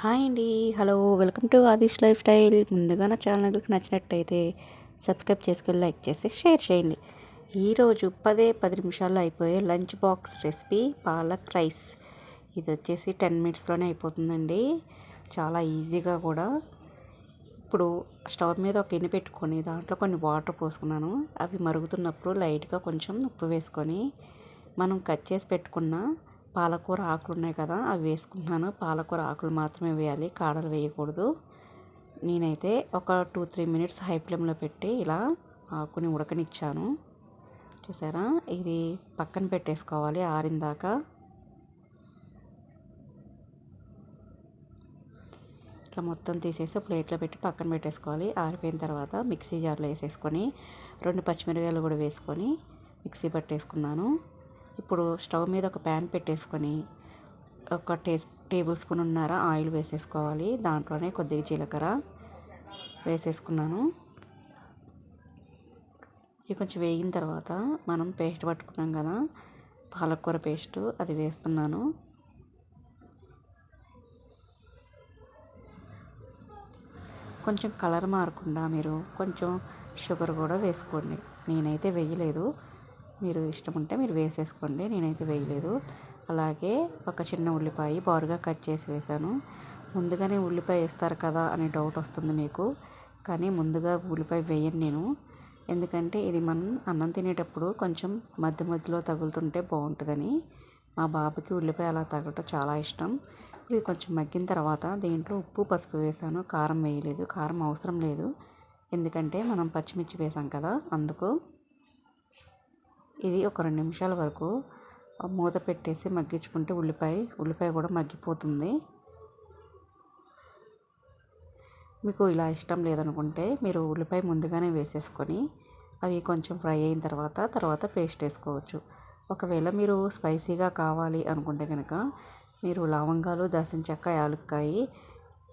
Hi అండి. Hello welcome to Aadish lifestyle. ముందుగా నా ఛానల్కి నచ్చినట్టయితే సబ్స్క్రైబ్ చేసుకొని లైక్ చేసి షేర్ చేయండి. ఈరోజు పదే పది నిమిషాల్లో అయిపోయే lunch box recipe palak rice. ఇది వచ్చేసి టెన్ మినిట్స్లోనే అయిపోతుందండి. చాలా ఈజీగా కూడా. ఇప్పుడు స్టవ్ మీద ఒక గిన్నె పెట్టుకొని దాంట్లో కొన్ని వాటర్ పోసుకున్నాను. అవి మరుగుతున్నప్పుడు లైట్గా కొంచెం ఉప్పు వేసుకొని మనం కట్ చేసి పెట్టుకున్న పాలకూర ఆకులు ఉన్నాయి కదా అవి వేసుకుంటున్నాను. పాలకూర ఆకులు మాత్రమే వేయాలి కాడలు వేయకూడదు. నేనైతే ఒక టూ త్రీ మినిట్స్ హై ఫ్లేమ్లో పెట్టి ఇలా ఆకుని ఉడకనిచ్చాను. చూసారా? ఇది పక్కన పెట్టేసుకోవాలి ఆరిందాక. ఇట్లా మొత్తం తీసేసి ప్లేట్లో పెట్టి పక్కన పెట్టేసుకోవాలి. ఆరిపోయిన తర్వాత మిక్సీ జార్లో వేసేసుకొని రెండు పచ్చిమిరకాయలు కూడా వేసుకొని మిక్సీ పట్టేసుకున్నాను. ఇప్పుడు స్టవ్ మీద ఒక ప్యాన్ పెట్టేసుకొని ఒక టే టేబుల్ స్పూన్ ఉన్నార ఆయిల్ వేసేసుకోవాలి. దాంట్లోనే కొద్దిగా జీలకర్ర వేసేసుకున్నాను. ఇవి కొంచెం వేగిన తర్వాత మనం పేస్ట్ పట్టుకున్నాం కదా పాలకూర పేస్ట్ అది వేస్తున్నాను. కొంచెం కలర్ మారకుండా మీరు కొంచెం షుగర్ కూడా వేసుకోండి. నేనైతే వేయలేదు. మీరు ఇష్టం ఉంటే మీరు వేసేసుకోండి. నేనైతే వేయలేదు. అలాగే ఒక చిన్న ఉల్లిపాయ బారుగా కట్ చేసి వేసాను ముందుగానే ఉల్లిపాయ వేస్తారు కదా అనే డౌట్ వస్తుంది మీకు. కానీ ముందుగా ఉల్లిపాయ వేయను నేను. ఎందుకంటే ఇది మనం అన్నం తినేటప్పుడు కొంచెం మధ్య మధ్యలో తగులుతుంటే బాగుంటుందని. మా బాబుకి ఉల్లిపాయ అలా తగలటం చాలా ఇష్టం. ఇది కొంచెం మగ్గిన తర్వాత దీంట్లో ఉప్పు పసుపు వేసాను కారం వేయలేదు. కారం అవసరం లేదు. ఎందుకంటే మనం పచ్చిమిర్చి వేసాం కదా అందుకు. ఇది ఒక రెండు నిమిషాల వరకు మూత పెట్టేసి మగ్గించుకుంటే ఉల్లిపాయ ఉల్లిపాయ కూడా మగ్గిపోతుంది. మీకు ఇలా ఇష్టం లేదనుకుంటే మీరు ఉల్లిపాయ ముందుగానే వేసేసుకొని అవి కొంచెం ఫ్రై అయిన తర్వాత తర్వాత పేస్ట్ వేసుకోవచ్చు. ఒకవేళ మీరు స్పైసీగా కావాలి అనుకుంటే కనుక మీరు లవంగాలు దాల్చిన చెక్క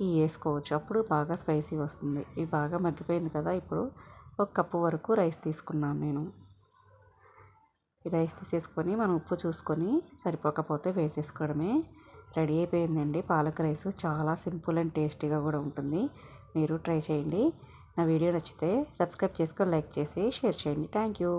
ఇవి వేసుకోవచ్చు. అప్పుడు బాగా స్పైసీ వస్తుంది. ఇవి బాగా మగ్గిపోయింది కదా ఇప్పుడు ఒక కప్పు వరకు రైస్ తీసుకున్నాను నేను. ఈ రైస్ తీసేసుకొని మనం ఉప్పు చూసుకొని సరిపోకపోతే వేసేసుకోవడమే. రెడీ అయిపోయిందండి పాలక్ రైస్. చాలా సింపుల్ అండ్ టేస్టీగా కూడా ఉంటుంది. మీరు ట్రై చేయండి. నా వీడియో నచ్చితే సబ్స్క్రైబ్ చేసుకొని లైక్ చేసి షేర్ చేయండి. Thank you.